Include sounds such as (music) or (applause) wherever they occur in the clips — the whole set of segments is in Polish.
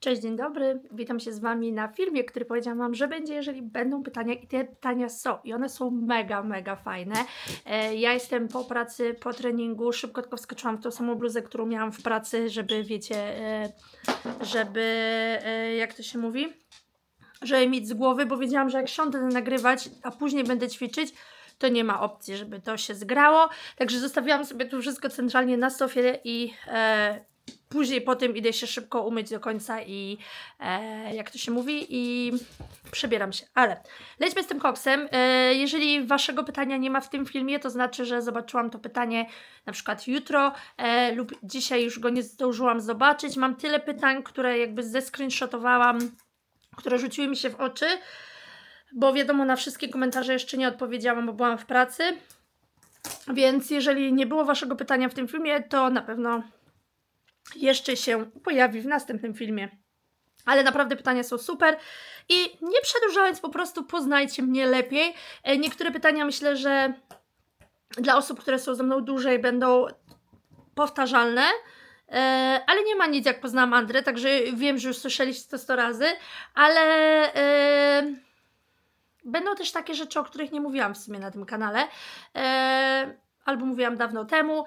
Cześć, dzień dobry. Witam się z Wami na filmie, który powiedziałam Wam, że będzie, jeżeli będą pytania i te pytania są. I one są mega, mega fajne. E, ja jestem po pracy, po treningu, szybko tylko wskoczyłam w tą samą bluzę, którą miałam w pracy, żeby, wiecie, e, żeby, e, jak to się mówi? Żeby mieć z głowy, bo wiedziałam, że jak siądę nagrywać, a później będę ćwiczyć, to nie ma opcji, żeby to się zgrało. Także zostawiłam sobie tu wszystko centralnie na sofie i e, później po tym idę się szybko umyć do końca i e, jak to się mówi i przebieram się. Ale lećmy z tym koksem. E, jeżeli waszego pytania nie ma w tym filmie, to znaczy, że zobaczyłam to pytanie na przykład jutro e, lub dzisiaj już go nie zdążyłam zobaczyć. Mam tyle pytań, które jakby zescreenshotowałam, które rzuciły mi się w oczy, bo wiadomo, na wszystkie komentarze jeszcze nie odpowiedziałam, bo byłam w pracy. Więc jeżeli nie było waszego pytania w tym filmie, to na pewno jeszcze się pojawi w następnym filmie. Ale naprawdę pytania są super i nie przedłużając, po prostu poznajcie mnie lepiej. E, Niektóre pytania myślę, że dla osób, które są ze mną dłużej, będą powtarzalne. E, ale nie ma nic jak poznałam Andrę, także wiem, że już słyszeliście to 100 razy, ale e, będą też takie rzeczy, o których nie mówiłam w sumie na tym kanale, albo mówiłam dawno temu.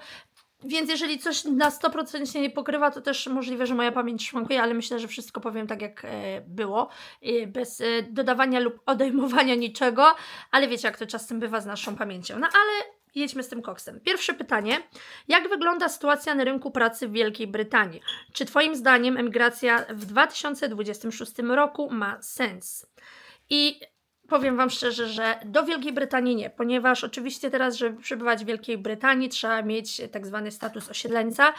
Więc jeżeli coś na 100% się nie pokrywa, to też możliwe, że moja pamięć szwankuje, ale myślę, że wszystko powiem tak, jak e, było, e, bez e, dodawania lub odejmowania niczego, ale wiecie, jak to czasem bywa z naszą pamięcią. No ale jedźmy z tym koksem. Pierwsze pytanie. Jak wygląda sytuacja na rynku pracy w Wielkiej Brytanii? Czy Twoim zdaniem emigracja w 2026 roku ma sens? I powiem Wam szczerze, że do Wielkiej Brytanii nie, ponieważ oczywiście teraz, żeby przebywać w Wielkiej Brytanii, trzeba mieć tak zwany status osiedleńca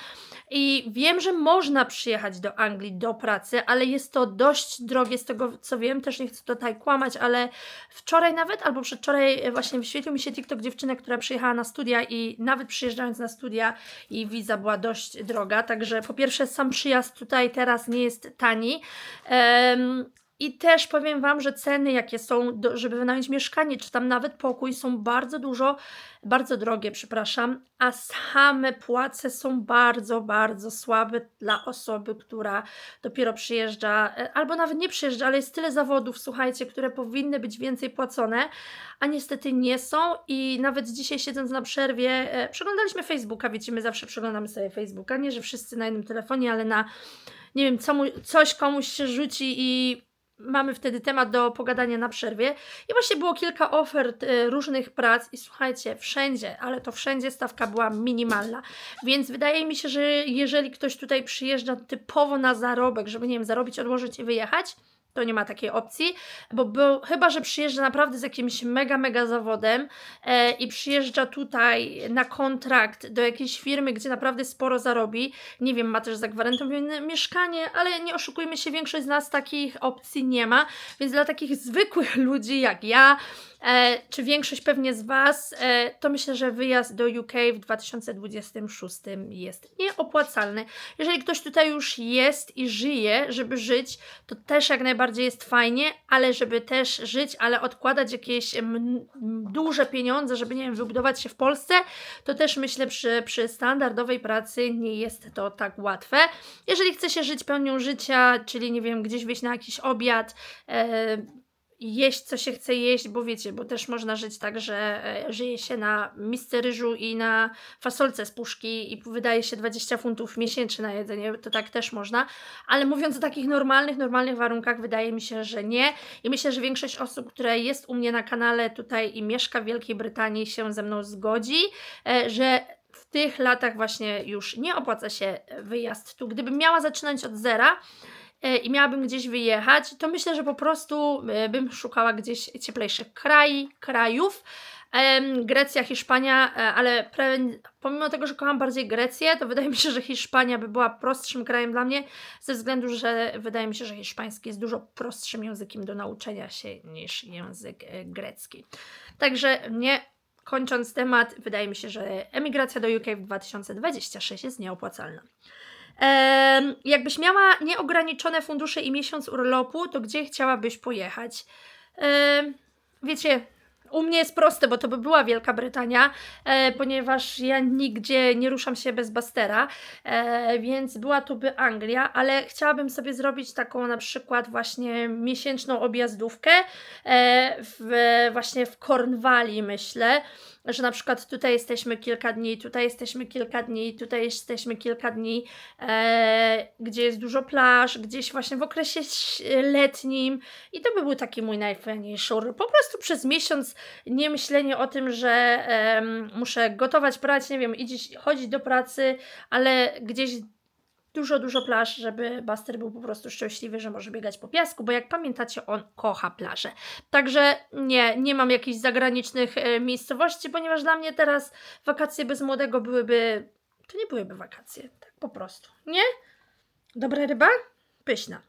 i wiem, że można przyjechać do Anglii do pracy, ale jest to dość drogie, z tego co wiem, też nie chcę tutaj kłamać, ale wczoraj nawet, albo przedwczoraj właśnie wyświetlił mi się TikTok dziewczyny, która przyjechała na studia i nawet przyjeżdżając na studia i wiza była dość droga, także po pierwsze sam przyjazd tutaj teraz nie jest tani, Em, i też powiem Wam, że ceny, jakie są, do, żeby wynająć mieszkanie, czy tam nawet pokój, są bardzo dużo, bardzo drogie, przepraszam, a same płace są bardzo, bardzo słabe dla osoby, która dopiero przyjeżdża, e, albo nawet nie przyjeżdża, ale jest tyle zawodów, słuchajcie, które powinny być więcej płacone, a niestety nie są. I nawet dzisiaj, siedząc na przerwie, e, przeglądaliśmy Facebooka, wiecie, my zawsze przeglądamy sobie Facebooka, nie że wszyscy na jednym telefonie, ale na nie wiem, co mu, coś komuś się rzuci i mamy wtedy temat do pogadania na przerwie. I właśnie było kilka ofert e, różnych prac i słuchajcie, wszędzie, ale to wszędzie stawka była minimalna. Więc wydaje mi się, że jeżeli ktoś tutaj przyjeżdża typowo na zarobek, żeby nie wiem, zarobić, odłożyć i wyjechać, to nie ma takiej opcji, bo był, chyba, że przyjeżdża naprawdę z jakimś mega, mega zawodem e, i przyjeżdża tutaj na kontrakt do jakiejś firmy, gdzie naprawdę sporo zarobi. Nie wiem, ma też zagwarantowane mieszkanie, ale nie oszukujmy się, większość z nas takich opcji nie ma, więc dla takich zwykłych ludzi jak ja, e, czy większość pewnie z Was, e, to myślę, że wyjazd do UK w 2026 jest nieopłacalny. Jeżeli ktoś tutaj już jest i żyje, żeby żyć, to też jak najbardziej jest fajnie, ale żeby też żyć, ale odkładać jakieś duże pieniądze, żeby nie wiem, wybudować się w Polsce, to też myślę przy, przy standardowej pracy nie jest to tak łatwe. Jeżeli chce się żyć pełnią życia, czyli nie wiem, gdzieś wyjść na jakiś obiad, e, jeść, co się chce jeść, bo wiecie, bo też można żyć tak, że e, żyje się na misce ryżu i na fasolce z puszki i wydaje się 20 funtów miesięcznie na jedzenie, to tak też można, ale mówiąc o takich normalnych, normalnych warunkach, wydaje mi się, że nie i myślę, że większość osób, które jest u mnie na kanale tutaj i mieszka w Wielkiej Brytanii się ze mną zgodzi, e, że w tych latach właśnie już nie opłaca się wyjazd tu. Gdybym miała zaczynać od zera, i miałabym gdzieś wyjechać, to myślę, że po prostu e, bym szukała gdzieś cieplejszych kraj, krajów. Grecja, Hiszpania, e, ale pomimo tego, że kocham bardziej Grecję, to wydaje mi się, że Hiszpania by była prostszym krajem dla mnie, ze względu, że wydaje mi się, że hiszpański jest dużo prostszym językiem do nauczenia się niż język e, grecki. Także nie kończąc temat, wydaje mi się, że emigracja do UK w 2026 jest nieopłacalna. Jakbyś miała nieograniczone fundusze i miesiąc urlopu, to gdzie chciałabyś pojechać? Wiecie, u mnie jest proste, bo to by była Wielka Brytania, e, ponieważ ja nigdzie nie ruszam się bez Bastera, e, więc była to by Anglia, ale chciałabym sobie zrobić taką na przykład właśnie miesięczną objazdówkę e, w, właśnie w Cornwalli myślę, że na przykład tutaj jesteśmy kilka dni, tutaj jesteśmy kilka dni, tutaj jesteśmy kilka dni, e, gdzie jest dużo plaż, gdzieś właśnie w okresie letnim i to by był taki mój najfajniejszy urlop. Po prostu przez miesiąc nie myślenie o tym, że em, muszę gotować, prać, nie wiem, iść, chodzić do pracy, ale gdzieś dużo, dużo plaż, żeby Buster był po prostu szczęśliwy, że może biegać po piasku, bo jak pamiętacie, on kocha plaże. Także nie, nie mam jakichś zagranicznych e, miejscowości, ponieważ dla mnie teraz wakacje bez młodego byłyby, to nie byłyby wakacje, tak po prostu, nie? Dobra ryba? Pyszna.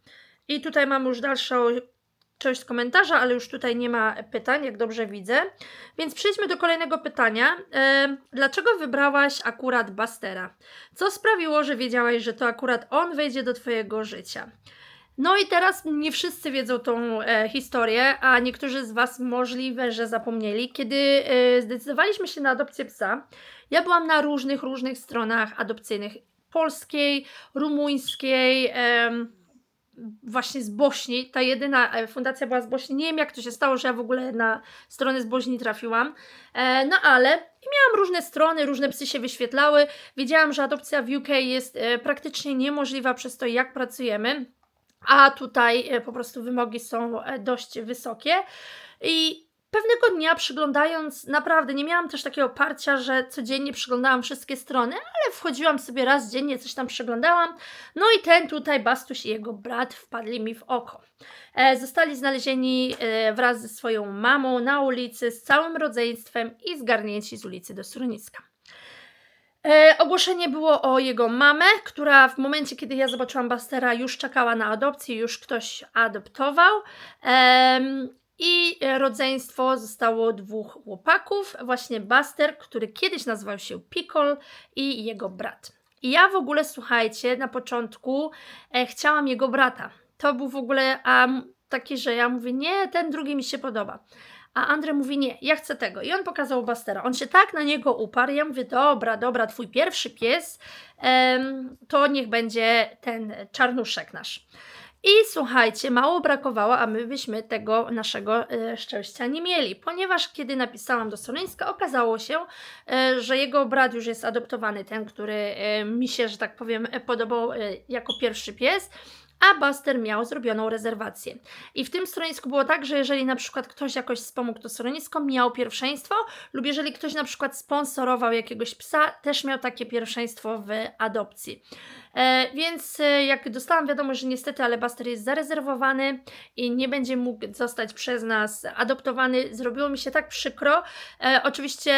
I tutaj mam już dalszą część komentarza, ale już tutaj nie ma pytań, jak dobrze widzę. Więc przejdźmy do kolejnego pytania. E, dlaczego wybrałaś akurat Bastera? Co sprawiło, że wiedziałaś, że to akurat on wejdzie do Twojego życia? No i teraz nie wszyscy wiedzą tą e, historię, a niektórzy z Was możliwe, że zapomnieli. Kiedy e, zdecydowaliśmy się na adopcję psa, ja byłam na różnych, różnych stronach adopcyjnych. Polskiej, rumuńskiej, em, właśnie z Bośni. Ta jedyna e, fundacja była z Bośni. Nie wiem, jak to się stało, że ja w ogóle na stronę z Bośni trafiłam. E, no ale miałam różne strony, różne psy się wyświetlały. Wiedziałam, że adopcja w UK jest e, praktycznie niemożliwa przez to, jak pracujemy. A tutaj po prostu wymogi są dość wysokie. I pewnego dnia przyglądając, naprawdę nie miałam też takiego parcia, że codziennie przyglądałam wszystkie strony, ale wchodziłam sobie raz dziennie, coś tam przeglądałam. No i ten tutaj Bastuś i jego brat wpadli mi w oko. E, zostali znalezieni e, wraz ze swoją mamą na ulicy z całym rodzeństwem i zgarnięci z ulicy do schroniska. E, ogłoszenie było o jego mamę, która w momencie, kiedy ja zobaczyłam Bastera, już czekała na adopcję, już ktoś adoptował. Em, I e, rodzeństwo zostało dwóch chłopaków, właśnie Buster, który kiedyś nazywał się Pickle i jego brat. I ja w ogóle, słuchajcie, na początku e, chciałam jego brata. To był w ogóle a, taki, że ja mówię, nie, ten drugi mi się podoba. A Andrzej mówi, nie, ja chcę tego. I on pokazał Bastera. On się tak na niego uparł. Ja mówię, dobra, dobra, twój pierwszy pies, to niech będzie ten czarnuszek nasz. I słuchajcie, mało brakowało, a my byśmy tego naszego e, szczęścia nie mieli, ponieważ kiedy napisałam do Solońska, okazało się, e, że jego brat już jest adoptowany, ten, który e, mi się, że tak powiem, e, podobał e, jako pierwszy pies, a Buster miał zrobioną rezerwację. I w tym schronisku było tak, że jeżeli na przykład ktoś jakoś wspomógł to schronisko, miał pierwszeństwo, lub jeżeli ktoś na przykład sponsorował jakiegoś psa, też miał takie pierwszeństwo w adopcji. E, więc e, jak dostałam wiadomość, że niestety, ale Buster jest zarezerwowany i nie będzie mógł zostać przez nas adoptowany, zrobiło mi się tak przykro. E, oczywiście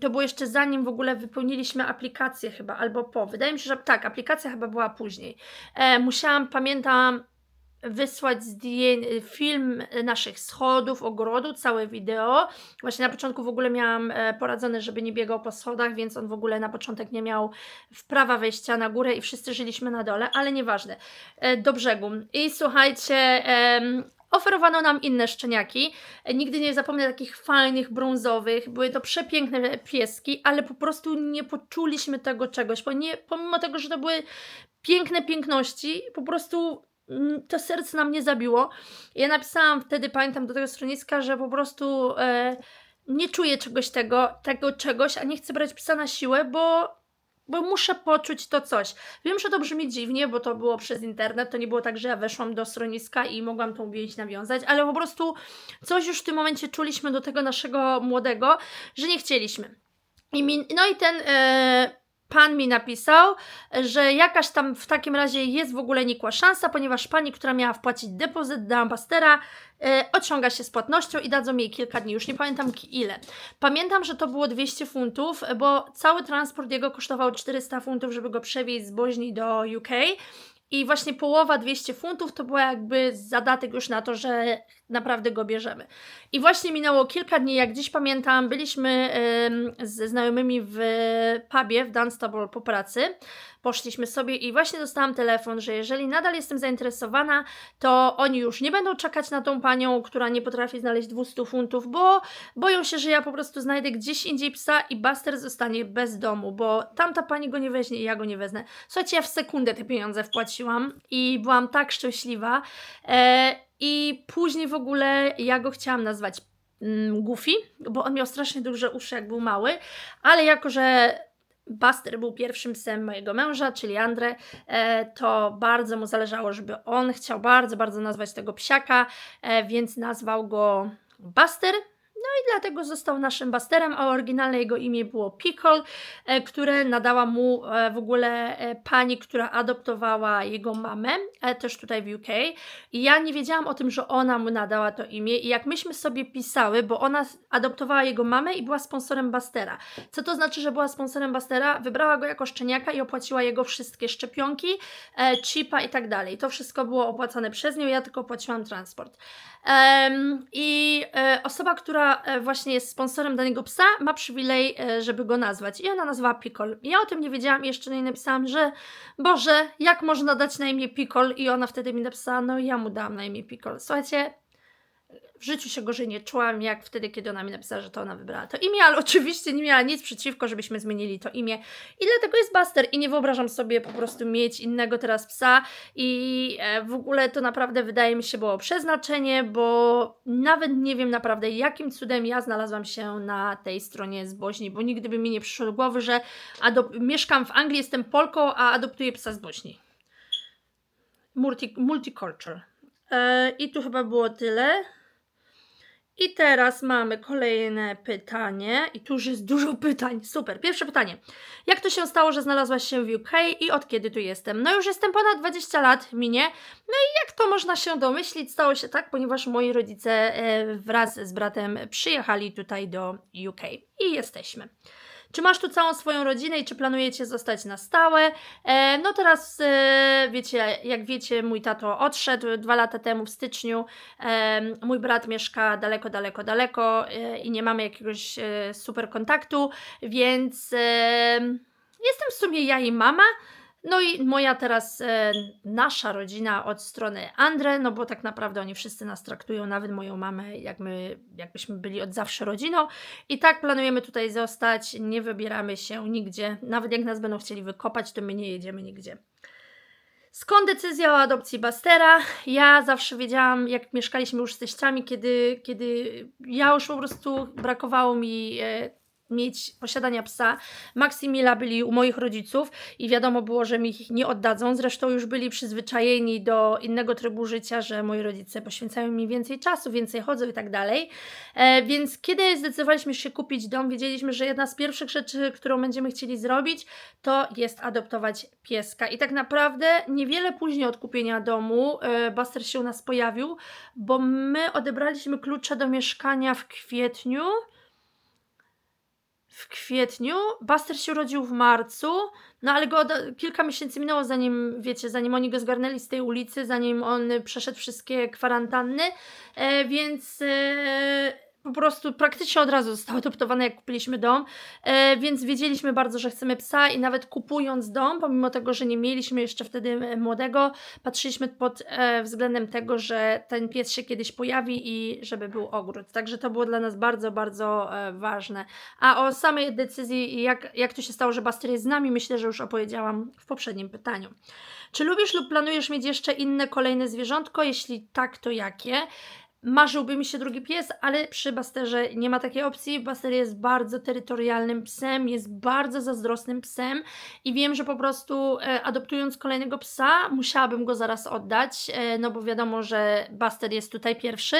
to było jeszcze zanim w ogóle wypełniliśmy aplikację chyba, albo po. Wydaje mi się, że tak, aplikacja chyba była później. Musiałam, pamiętam, wysłać zdję- film naszych schodów, ogrodu, całe wideo. Właśnie na początku w ogóle miałam e, poradzone, żeby nie biegał po schodach, więc on w ogóle na początek nie miał wprawa wejścia na górę i wszyscy żyliśmy na dole, ale nieważne. E, do brzegu. I słuchajcie, oferowano nam inne szczeniaki. Nigdy nie zapomnę takich fajnych, brązowych. Były to przepiękne pieski, ale po prostu nie poczuliśmy tego czegoś. Bo nie, pomimo tego, że to były piękne piękności, po prostu to serce nam nie zabiło. Ja napisałam wtedy, pamiętam, do tego stroniska, że po prostu e, nie czuję czegoś tego, tego czegoś, a nie chcę brać psa na siłę, bo, bo muszę poczuć to coś. Wiem, że to brzmi dziwnie, bo to było przez internet, to nie było tak, że ja weszłam do stroniska i mogłam tą więź nawiązać, ale po prostu coś już w tym momencie czuliśmy do tego naszego młodego, że nie chcieliśmy. I no i ten e, pan mi napisał, że jakaś tam w takim razie jest w ogóle nikła szansa, ponieważ pani, która miała wpłacić depozyt do ambastera, e, odciąga się z płatnością i dadzą jej kilka dni, już nie pamiętam ile. Pamiętam, że to było 200 funtów, bo cały transport jego kosztował 400 funtów, żeby go przewieźć z Boźni do UK. I właśnie połowa 200 funtów to była jakby zadatek już na to, że naprawdę go bierzemy. I właśnie minęło kilka dni, jak dziś pamiętam, byliśmy ze znajomymi w pubie w Dunstable po pracy. poszliśmy sobie i właśnie dostałam telefon, że jeżeli nadal jestem zainteresowana, to oni już nie będą czekać na tą panią, która nie potrafi znaleźć 200 funtów, bo boją się, że ja po prostu znajdę gdzieś indziej psa i Buster zostanie bez domu, bo tamta pani go nie weźmie i ja go nie wezmę. Słuchajcie, ja w sekundę te pieniądze wpłaciłam i byłam tak szczęśliwa. E, I później w ogóle ja go chciałam nazwać mm, Goofy, bo on miał strasznie duże uszy, jak był mały, ale jako, że Buster był pierwszym psem mojego męża, czyli Andre, e, to bardzo mu zależało, żeby on chciał bardzo, bardzo nazwać tego psiaka, e, więc nazwał go Buster. No i dlatego został naszym Busterem, a oryginalne jego imię było Pickle, e, które nadała mu e, w ogóle e, pani, która adoptowała jego mamę, też tutaj w UK. I ja nie wiedziałam o tym, że ona mu nadała to imię i jak myśmy sobie pisały, bo ona adoptowała jego mamę i była sponsorem Bastera. Co to znaczy, że była sponsorem Bastera? Wybrała go jako szczeniaka i opłaciła jego wszystkie szczepionki, chipa i tak dalej. To wszystko było opłacane przez nią, ja tylko opłaciłam transport. I osoba, która e, właśnie jest sponsorem danego psa, ma przywilej, e, żeby go nazwać. I ona nazwała Pickle. Ja o tym nie wiedziałam i jeszcze nie napisałam, że Boże, jak można dać na imię Pickle? I ona wtedy mi napisała, no ja mu dałam na imię Pickle. Słuchajcie, w życiu się gorzej nie czułam, jak wtedy, kiedy ona mi napisała, że to ona wybrała to imię, ale oczywiście nie miała nic przeciwko, żebyśmy zmienili to imię. I dlatego jest Buster i nie wyobrażam sobie po prostu mieć innego teraz psa i e, w ogóle to naprawdę wydaje mi się było przeznaczenie, bo nawet nie wiem naprawdę jakim cudem ja znalazłam się na tej stronie z Bośni, bo nigdy by mi nie przyszło do głowy, że mieszkam w Anglii, jestem Polką, a adoptuję psa z Bośni. Multi- multicultural. E, I tu chyba było tyle. I teraz mamy kolejne pytanie. I tu już jest dużo pytań. Super. Pierwsze pytanie. Jak to się stało, że znalazłaś się w UK i od kiedy tu jestem? No już jestem ponad 20 lat, minie. No i jak to można się domyślić? Stało się tak, ponieważ moi rodzice e, wraz z bratem przyjechali tutaj do UK. I jesteśmy. Czy masz tu całą swoją rodzinę i czy planujecie zostać na stałe? E, no teraz, e, wiecie, jak wiecie, mój tato odszedł dwa lata temu w styczniu. E, mój brat mieszka daleko, daleko, daleko e, i nie mamy jakiegoś e, super kontaktu, więc e, jestem w sumie ja i mama. No i moja teraz e, nasza rodzina od strony Andre, no bo tak naprawdę oni wszyscy nas traktują, nawet moją mamę, jak my, jakbyśmy byli od zawsze rodziną. I tak planujemy tutaj zostać, nie wybieramy się nigdzie. Nawet jak nas będą chcieli wykopać, to my nie jedziemy nigdzie. Skąd decyzja o adopcji Bastera? Ja zawsze wiedziałam, jak mieszkaliśmy już z teściami, kiedy, kiedy ja już po prostu brakowało mi e, mieć posiadania psa. Max i Mila byli u moich rodziców i wiadomo było, że mi ich nie oddadzą. Zresztą już byli przyzwyczajeni do innego trybu życia, że moi rodzice poświęcają mi więcej czasu, więcej chodzą i tak dalej. E, więc kiedy zdecydowaliśmy się kupić dom, wiedzieliśmy, że jedna z pierwszych rzeczy, którą będziemy chcieli zrobić, to jest adoptować pieska. I tak naprawdę niewiele później od kupienia domu e, Buster się u nas pojawił, bo my odebraliśmy klucze do mieszkania w kwietniu w kwietniu. Buster się urodził w marcu, no ale go kilka miesięcy minęło, zanim, wiecie, zanim oni go zgarnęli z tej ulicy, zanim on przeszedł wszystkie kwarantanny, e, więc e, po prostu praktycznie od razu został adoptowany, jak kupiliśmy dom, e, więc wiedzieliśmy bardzo, że chcemy psa i nawet kupując dom, pomimo tego, że nie mieliśmy jeszcze wtedy e, młodego, patrzyliśmy pod e, względem tego, że ten pies się kiedyś pojawi i żeby był ogród. Także to było dla nas bardzo, bardzo e, ważne. A o samej decyzji jak, jak to się stało, że Buster jest z nami, myślę, że już opowiedziałam w poprzednim pytaniu. Czy lubisz lub planujesz mieć jeszcze inne kolejne zwierzątko? Jeśli tak, to jakie? Marzyłby mi się drugi pies, ale przy Basterze nie ma takiej opcji. Baster jest bardzo terytorialnym psem, jest bardzo zazdrosnym psem i wiem, że po prostu e, adoptując kolejnego psa, musiałabym go zaraz oddać, e, no bo wiadomo, że Baster jest tutaj pierwszy.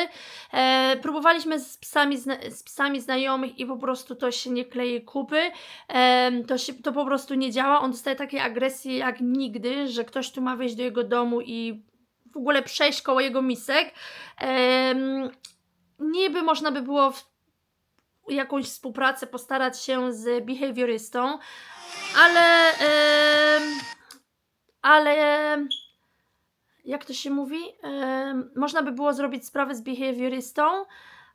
E, próbowaliśmy z psami, z psami znajomych i po prostu to się nie klei kupy. E, to, się, to po prostu nie działa. On dostaje takiej agresji jak nigdy, że ktoś tu ma wejść do jego domu i w ogóle przejść koło jego misek. Em, niby można by było w jakąś współpracę postarać się z behawiorystą, ale em, ale jak to się mówi? Em, można by było zrobić sprawę z behawiorystą,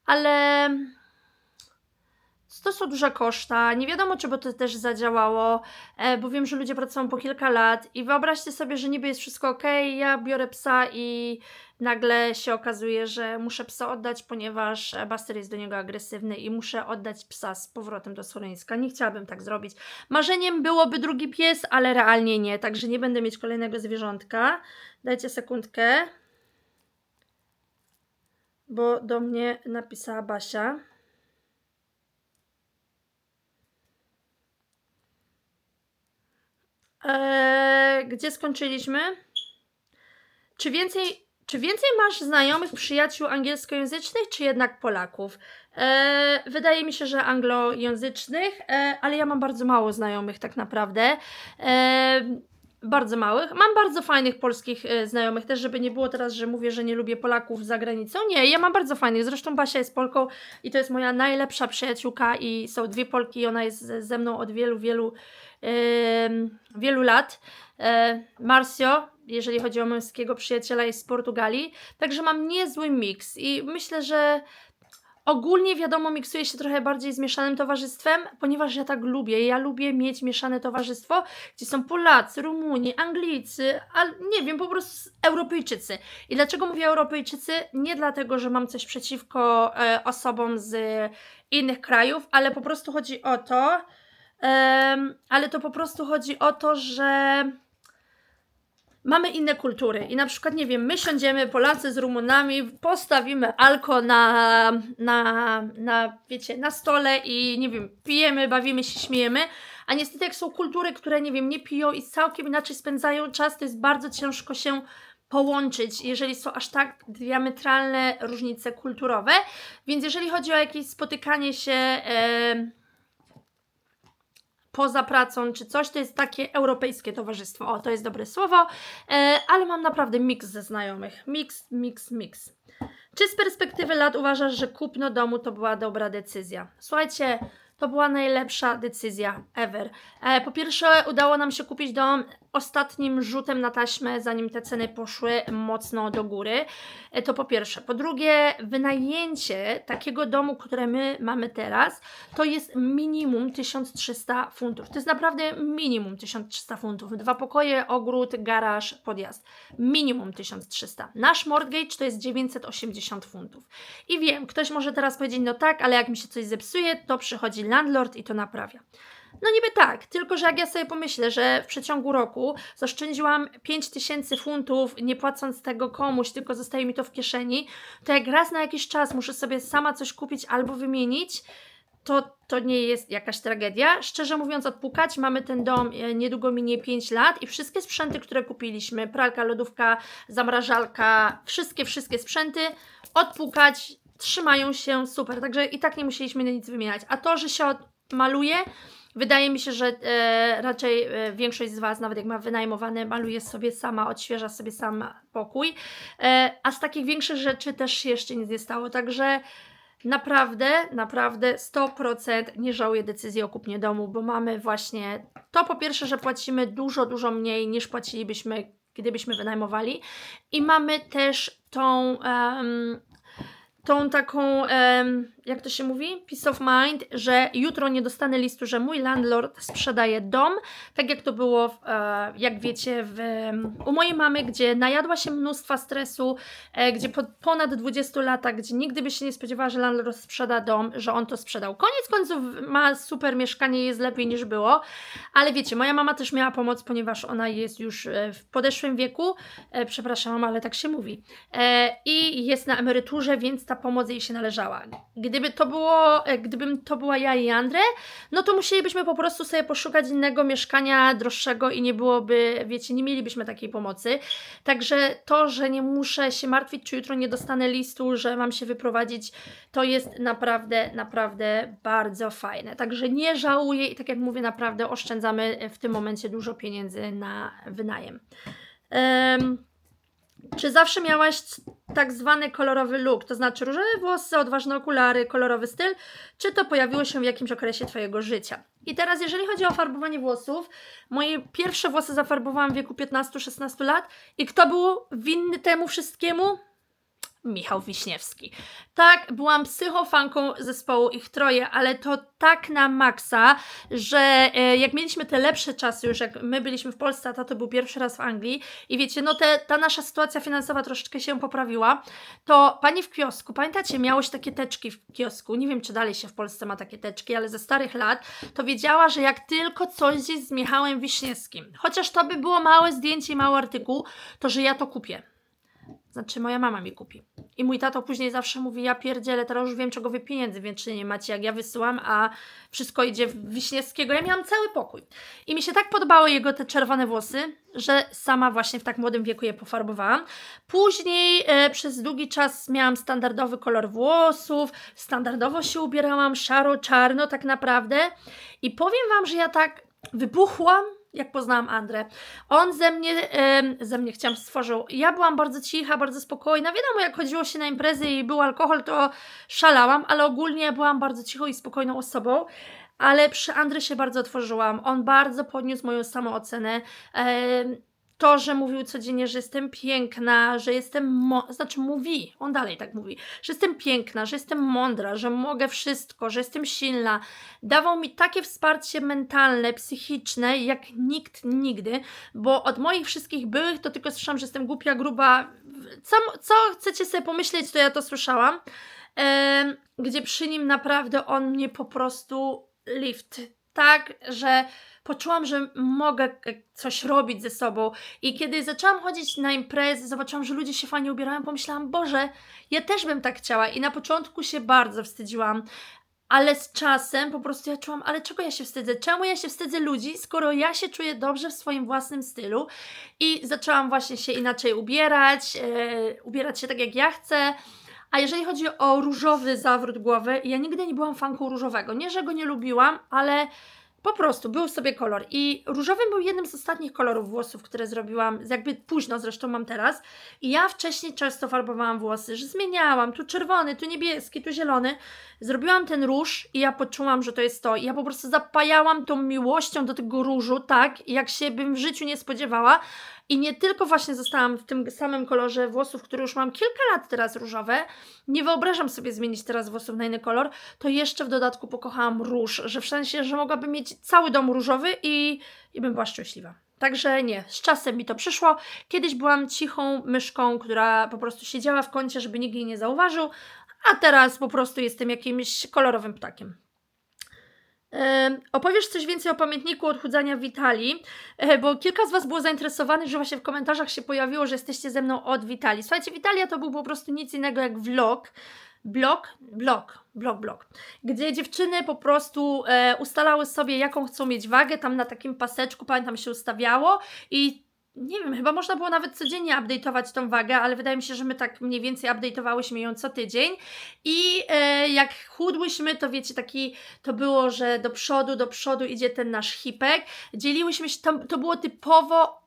ale to są duże koszta, nie wiadomo, czy by to też zadziałało, e, bo wiem, że ludzie pracują po kilka lat i wyobraźcie sobie, że niby jest wszystko ok, ja biorę psa i nagle się okazuje, że muszę psa oddać, ponieważ Buster jest do niego agresywny i muszę oddać psa z powrotem do schroniska. Nie chciałabym tak zrobić. Marzeniem byłoby drugi pies, ale realnie nie, także nie będę mieć kolejnego zwierzątka. Dajcie sekundkę, bo do mnie napisała Basia. Eee, gdzie skończyliśmy? Czy więcej, czy więcej masz znajomych, przyjaciół angielskojęzycznych, czy jednak Polaków? Eee, wydaje mi się, że anglojęzycznych, eee, ale ja mam bardzo mało znajomych tak naprawdę. Eee, bardzo małych. Mam bardzo fajnych polskich e, znajomych też, żeby nie było teraz, że mówię, że nie lubię Polaków za granicą. Nie, ja mam bardzo fajnych. Zresztą Basia jest Polką i to jest moja najlepsza przyjaciółka i są dwie Polki i ona jest ze- mną od wielu, wielu, em, wielu lat. E, Marcio, jeżeli chodzi o męskiego przyjaciela, jest z Portugalii. Także mam niezły miks i myślę, że Ogólnie wiadomo, miksuję się trochę bardziej z mieszanym towarzystwem, ponieważ ja tak lubię. Ja lubię mieć mieszane towarzystwo, gdzie są Polacy, Rumuni, Anglicy, a nie wiem, po prostu Europejczycy. I dlaczego mówię Europejczycy? Nie dlatego, że mam coś przeciwko e, osobom z innych krajów, ale po prostu chodzi o to, em, ale to po prostu chodzi o to, że mamy inne kultury. I na przykład, nie wiem, my siądziemy, Polacy z Rumunami, postawimy alko na, na, na, wiecie, na stole i, nie wiem, pijemy, bawimy się, śmiejemy, a niestety jak są kultury, które, nie wiem, nie piją i całkiem inaczej spędzają czas, to jest bardzo ciężko się połączyć, jeżeli są aż tak diametralne różnice kulturowe, więc jeżeli chodzi o jakieś spotykanie się... em, poza pracą czy coś, to jest takie europejskie towarzystwo. O, to jest dobre słowo, e, ale mam naprawdę miks ze znajomych. Miks, miks, miks. Czy z perspektywy lat uważasz, że kupno domu to była dobra decyzja? Słuchajcie, to była najlepsza decyzja ever. E, po pierwsze, udało nam się kupić dom ostatnim rzutem na taśmę, zanim te ceny poszły mocno do góry. E, to po pierwsze. Po drugie, wynajęcie takiego domu, które my mamy teraz, to jest minimum 1300 funtów. To jest naprawdę minimum 1300 funtów. Dwa pokoje, ogród, garaż, podjazd. Minimum 1300. Nasz mortgage to jest 980 funtów. I wiem, ktoś może teraz powiedzieć, no tak, ale jak mi się coś zepsuje, to przychodzi landlord i to naprawia. No niby tak, tylko że jak ja sobie pomyślę, że w przeciągu roku zaoszczędziłam 5000 funtów, nie płacąc tego komuś, tylko zostaje mi to w kieszeni, to jak raz na jakiś czas muszę sobie sama coś kupić albo wymienić, to, to nie jest jakaś tragedia. Szczerze mówiąc, odpukać, mamy ten dom, e, niedługo minie 5 lat i wszystkie sprzęty, które kupiliśmy, pralka, lodówka, zamrażalka, wszystkie, wszystkie sprzęty, odpukać, trzymają się super, także i tak nie musieliśmy nic wymieniać. A to, że się maluje, wydaje mi się, że e, raczej e, większość z Was, nawet jak ma wynajmowane, maluje sobie sama, odświeża sobie sam pokój. E, a z takich większych rzeczy też się jeszcze nic nie stało, także naprawdę, naprawdę 100% nie żałuję decyzji o kupnie domu, bo mamy właśnie to po pierwsze, że płacimy dużo, dużo mniej niż płacilibyśmy, gdybyśmy wynajmowali i mamy też tą... em, tą taką, em, jak to się mówi, peace of mind, że jutro nie dostanę listu, że mój landlord sprzedaje dom, tak jak to było, e, jak wiecie, w, u mojej mamy, gdzie najadła się mnóstwa stresu, e, gdzie po ponad 20 latach, gdzie nigdy by się nie spodziewała, że landlord sprzeda dom, że on to sprzedał. Koniec końców ma super mieszkanie, jest lepiej niż było, ale wiecie, moja mama też miała pomoc, ponieważ ona jest już e, w podeszłym wieku, przepraszam, ale tak się mówi, i jest na emeryturze, więc ta pomoc jej się należała. Gdyby to było, e, gdybym to była ja i Andre, no to musielibyśmy po prostu sobie poszukać innego mieszkania droższego i nie byłoby, wiecie, nie mielibyśmy takiej pomocy. Także to, że nie muszę się martwić, czy jutro nie dostanę listu, że mam się wyprowadzić, to jest naprawdę, naprawdę bardzo fajne. Także nie żałuję i tak jak mówię, naprawdę oszczędzamy w tym momencie dużo pieniędzy na wynajem. Em, czy zawsze miałaś tak zwany kolorowy look, to znaczy różowe włosy, odważne okulary, kolorowy styl, czy to pojawiło się w jakimś okresie Twojego życia? I teraz, jeżeli chodzi o farbowanie włosów, moje pierwsze włosy zafarbowałam w wieku 15-16 lat i kto był winny temu wszystkiemu? Michał Wiśniewski. Tak, byłam psychofanką zespołu ich troje, ale to tak na maksa, że e, jak mieliśmy te lepsze czasy już, jak my byliśmy w Polsce, a tato był pierwszy raz w Anglii i wiecie, no te, ta nasza sytuacja finansowa troszeczkę się poprawiła, to pani w kiosku, pamiętacie, miałoś takie teczki w kiosku, nie wiem czy dalej się w Polsce ma takie teczki, ale ze starych lat, to wiedziała, że jak tylko coś jest z Michałem Wiśniewskim, chociaż to by było małe zdjęcie i mały artykuł, to że ja to kupię. Znaczy, moja mama mi kupi. I mój tato później zawsze mówi, ja pierdzielę, teraz już wiem, czego wy pieniędzy więcej nie macie, jak ja wysyłam, a wszystko idzie w Wiśniewskiego. Ja miałam cały pokój. I mi się tak podobały jego te czerwone włosy, że sama właśnie w tak młodym wieku je pofarbowałam. Później e, przez długi czas miałam standardowy kolor włosów, standardowo się ubierałam, szaro, czarno tak naprawdę. I powiem Wam, że ja tak wybuchłam, jak poznałam Andrę. On ze mnie, ze mnie chciałam stworzył. Ja byłam bardzo cicha, bardzo spokojna. Wiadomo, jak chodziło się na imprezy i był alkohol, to szalałam, ale ogólnie byłam bardzo cichą i spokojną osobą. Ale przy Andrze się bardzo otworzyłam. On bardzo podniósł moją samoocenę. Em, to, że mówił codziennie, że jestem piękna, że jestem, znaczy mówi, on dalej tak mówi, że jestem piękna, że jestem mądra, że mogę wszystko, że jestem silna. Dawał mi takie wsparcie mentalne, psychiczne, jak nikt nigdy, bo od moich wszystkich byłych to tylko słyszałam, że jestem głupia, gruba. Co, co chcecie sobie pomyśleć, to ja to słyszałam. Em, gdzie przy nim naprawdę on mnie po prostu lift. Tak, że poczułam, że mogę e, coś robić ze sobą. I kiedy zaczęłam chodzić na imprezy, zobaczyłam, że ludzie się fajnie ubierają, pomyślałam, Boże, ja też bym tak chciała. I na początku się bardzo wstydziłam. Ale z czasem po prostu ja czułam, ale czego ja się wstydzę? Czemu ja się wstydzę ludzi, skoro ja się czuję dobrze w swoim własnym stylu? I zaczęłam właśnie się inaczej ubierać, e, ubierać się tak jak ja chcę. A jeżeli chodzi o różowy zawrót głowy, ja nigdy nie byłam fanką różowego. Nie, że go nie lubiłam, ale po prostu był sobie kolor. I różowy był jednym z ostatnich kolorów włosów, które zrobiłam, jakby późno zresztą mam teraz. I ja wcześniej często farbowałam włosy, że zmieniałam, tu czerwony, tu niebieski, tu zielony. Zrobiłam ten róż i ja poczułam, że to jest to. I ja po prostu zapajałam tą miłością do tego różu, tak, jak się bym w życiu nie spodziewała. I nie tylko właśnie zostałam w tym samym kolorze włosów, który już mam kilka lat teraz różowe. Nie wyobrażam sobie zmienić teraz włosów na inny kolor. To jeszcze w dodatku pokochałam róż, że w sensie, że mogłabym mieć cały dom różowy i, i bym była szczęśliwa. Także nie, z czasem mi to przyszło. Kiedyś byłam cichą myszką, która po prostu siedziała w kącie, żeby nikt jej nie zauważył, a teraz po prostu jestem jakimś kolorowym ptakiem. Opowiesz coś więcej o pamiętniku odchudzania Witali, e, bo kilka z Was było zainteresowanych, że właśnie w komentarzach się pojawiło, że jesteście ze mną od Witali. Słuchajcie, Witalia to był po prostu nic innego jak vlog, blog, blog, blog, blog, gdzie dziewczyny po prostu e, ustalały sobie, jaką chcą mieć wagę, tam na takim paseczku, pamiętam, się ustawiało i nie wiem, chyba można było nawet codziennie update'ować tą wagę, ale wydaje mi się, że my tak mniej więcej update'owałyśmy ją co tydzień. I e, jak chudłyśmy, to wiecie, taki to było, że do przodu, do przodu idzie ten nasz hipek. Dzieliłyśmy się, tam, to było typowo,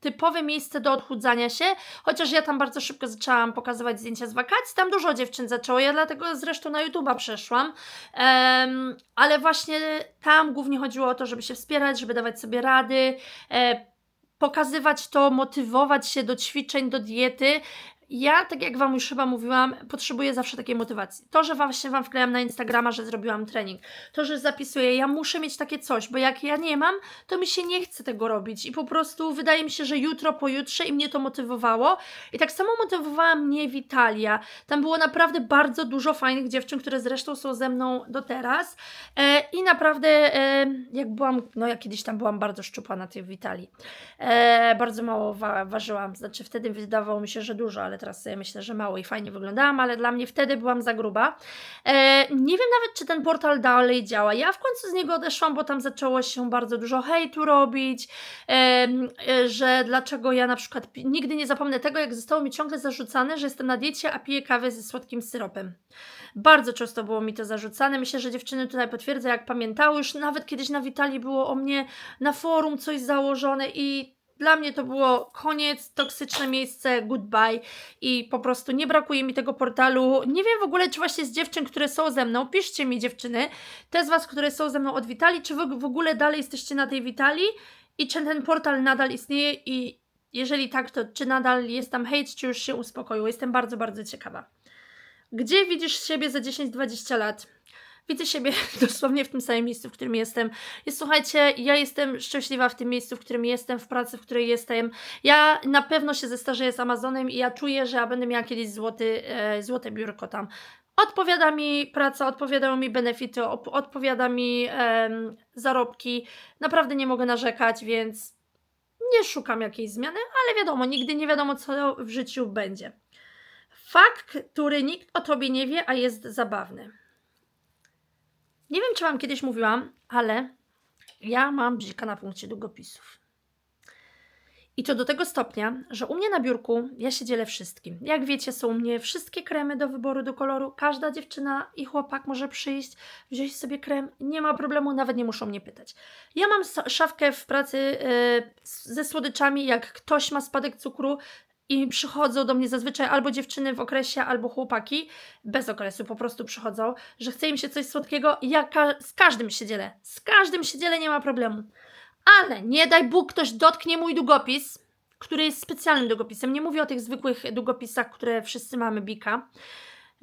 typowe miejsce do odchudzania się, chociaż ja tam bardzo szybko zaczęłam pokazywać zdjęcia z wakacji, tam dużo dziewczyn zaczęło, ja dlatego zresztą na YouTube'a przeszłam, ale właśnie tam głównie chodziło o to, żeby się wspierać, żeby dawać sobie rady, e, pokazywać to, motywować się do ćwiczeń, do diety. Ja, tak jak Wam już chyba mówiłam, potrzebuję zawsze takiej motywacji. To, że właśnie Wam wklejam na Instagrama, że zrobiłam trening, to, że zapisuję, ja muszę mieć takie coś, bo jak ja nie mam, to mi się nie chce tego robić i po prostu wydaje mi się, że jutro, pojutrze i mnie to motywowało. I tak samo motywowała mnie Witalia. Tam było naprawdę bardzo dużo fajnych dziewczyn, które zresztą są ze mną do teraz. E, I naprawdę, e, jak byłam, no ja kiedyś tam byłam bardzo szczupła na tej Witalii. E, bardzo mało wa- ważyłam, znaczy wtedy wydawało mi się, że dużo, ale teraz sobie myślę, że mało i fajnie wyglądałam, ale dla mnie wtedy byłam za gruba. E, nie wiem nawet, czy ten portal dalej działa. Ja w końcu z niego odeszłam, bo tam zaczęło się bardzo dużo hejtu robić, e, że dlaczego ja na przykład nigdy nie zapomnę tego, jak zostało mi ciągle zarzucane, że jestem na diecie, a piję kawę ze słodkim syropem. Bardzo często było mi to zarzucane. Myślę, że dziewczyny tutaj potwierdzą, jak pamiętały. Już nawet kiedyś na Witali było o mnie na forum coś założone i dla mnie to było koniec, toksyczne miejsce, goodbye i po prostu nie brakuje mi tego portalu. Nie wiem w ogóle, czy właśnie z dziewczyn, które są ze mną, piszcie mi dziewczyny, te z Was, które są ze mną od Witali, czy w, ogóle dalej jesteście na tej Witali i czy ten portal nadal istnieje i Jeżeli tak, to czy nadal jest tam hejt, czy już się uspokoił? Jestem bardzo, bardzo ciekawa. Gdzie widzisz siebie za 10-20 lat? Widzę siebie (laughs) dosłownie w tym samym miejscu, w którym jestem. I słuchajcie, ja jestem szczęśliwa w tym miejscu, w którym jestem, w pracy, w której jestem. Ja na pewno się zestarzeję z Amazonem i ja czuję, że ja będę miała kiedyś złoty, e, złote biurko tam. Odpowiada mi praca, odpowiadają mi benefity, op- odpowiada mi em, zarobki. Naprawdę nie mogę narzekać, więc nie szukam jakiejś zmiany, ale wiadomo, nigdy nie wiadomo, co w życiu będzie. Fakt, który nikt o tobie nie wie, a jest zabawny. Nie wiem, czy Wam kiedyś mówiłam, ale ja mam bzika na punkcie długopisów. I to do tego stopnia, że u mnie na biurku ja się dzielę wszystkim. Jak wiecie, są u mnie wszystkie kremy do wyboru, do koloru. Każda dziewczyna i chłopak może przyjść, wziąć sobie krem. Nie ma problemu, nawet nie muszą mnie pytać. Ja mam szafkę w pracy yy, ze słodyczami. Jak ktoś ma spadek cukru, i przychodzą do mnie zazwyczaj albo dziewczyny w okresie, albo chłopaki, bez okresu po prostu przychodzą, że chce im się coś słodkiego. Ja ka- z każdym się dzielę. Z każdym się dzielę, nie ma problemu. Ale nie daj Bóg, ktoś dotknie mój długopis, który jest specjalnym długopisem. Nie mówię o tych zwykłych długopisach, które wszyscy mamy bika.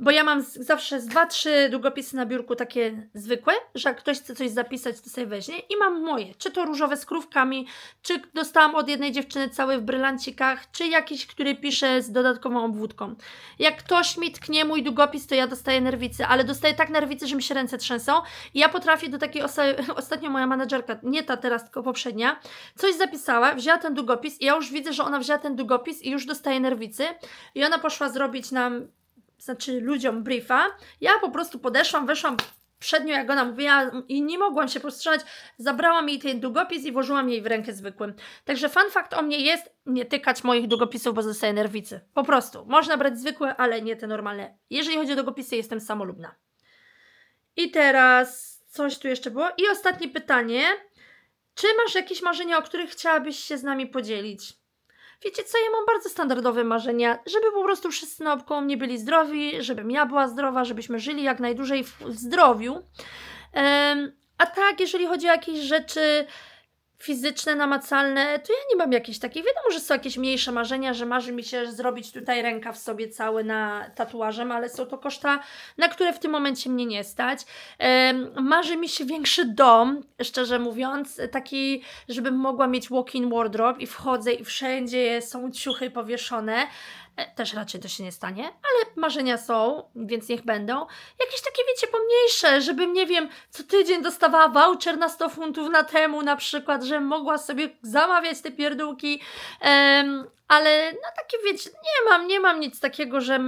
Bo ja mam z, zawsze z dwa, trzy długopisy na biurku takie zwykłe, że jak ktoś chce coś zapisać, to sobie weźmie. I mam moje, czy to różowe z krówkami, czy dostałam od jednej dziewczyny cały w brylancikach, czy jakiś, który pisze z dodatkową obwódką. Jak ktoś mi tknie mój długopis, to ja dostaję nerwicy, ale dostaję tak nerwicy, że mi się ręce trzęsą. I ja potrafię do takiej osa- (laughs) ostatnio moja menedżerka, nie ta teraz, tylko poprzednia, coś zapisała, wzięła ten długopis i ja już widzę, że ona wzięła ten długopis i już dostaje nerwicy. I ona poszła zrobić nam znaczy ludziom briefa, ja po prostu podeszłam, weszłam przed nią, jak ona mówiła i nie mogłam się powstrzymać, zabrałam jej ten długopis i włożyłam jej w rękę zwykłym. Także fun fact o mnie jest nie tykać moich długopisów, bo zostaje nerwicy. Po prostu. Można brać zwykłe, ale nie te normalne. Jeżeli chodzi o długopisy, jestem samolubna. I teraz coś tu jeszcze było. I ostatnie pytanie. Czy masz jakieś marzenia, o których chciałabyś się z nami podzielić? Wiecie co, ja mam bardzo standardowe marzenia, żeby po prostu wszyscy naokoło mnie byli zdrowi, żebym ja była zdrowa, żebyśmy żyli jak najdłużej w, zdrowiu. Em, a tak, jeżeli chodzi o jakieś rzeczy fizyczne, namacalne, to ja nie mam jakichś takich. Wiadomo, że są jakieś mniejsze marzenia, że marzy mi się zrobić tutaj rękaw sobie cały na tatuażem, ale są to koszta, na które w tym momencie mnie nie stać. Marzy mi się większy dom, szczerze mówiąc, taki, żebym mogła mieć walk-in wardrobe i wchodzę i wszędzie są ciuchy powieszone. E, Też raczej to się nie stanie, ale marzenia są, więc niech będą. Jakieś takie, wiecie, pomniejsze, żebym, nie wiem, co tydzień dostawała voucher na 100 funtów na temu na przykład, żebym mogła sobie zamawiać te pierdółki, Em, ale no takie, wiecie, nie mam, nie mam nic takiego, że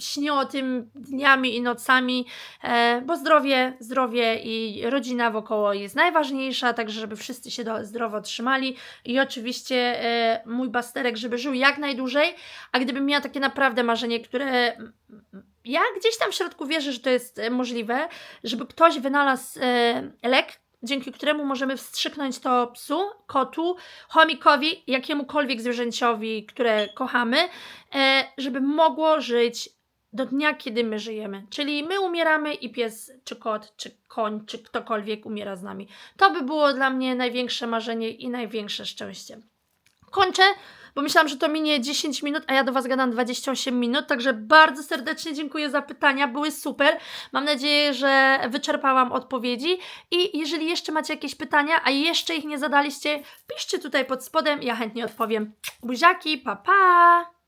śnię o tym dniami i nocami, e, bo zdrowie, zdrowie i rodzina wokoło jest najważniejsza, także żeby wszyscy się do, zdrowo trzymali. I oczywiście e, mój basterek, żeby żył jak najdłużej, a gdybym miała takie naprawdę marzenie, które ja gdzieś tam w środku wierzę, że to jest e, możliwe, żeby ktoś wynalazł lek, dzięki któremu możemy wstrzyknąć to psu, kotu, chomikowi, jakiemukolwiek zwierzęciowi, które kochamy, żeby mogło żyć do dnia, kiedy my żyjemy. Czyli my umieramy i pies, czy kot, czy koń, czy ktokolwiek umiera z nami. To by było dla mnie największe marzenie i największe szczęście. Kończę, bo myślałam, że to minie 10 minut, a ja do Was gadam 28 minut, także bardzo serdecznie dziękuję za pytania, były super. Mam nadzieję, że wyczerpałam odpowiedzi i jeżeli jeszcze macie jakieś pytania, a jeszcze ich nie zadaliście, piszcie tutaj pod spodem, ja chętnie odpowiem. Buziaki, pa pa!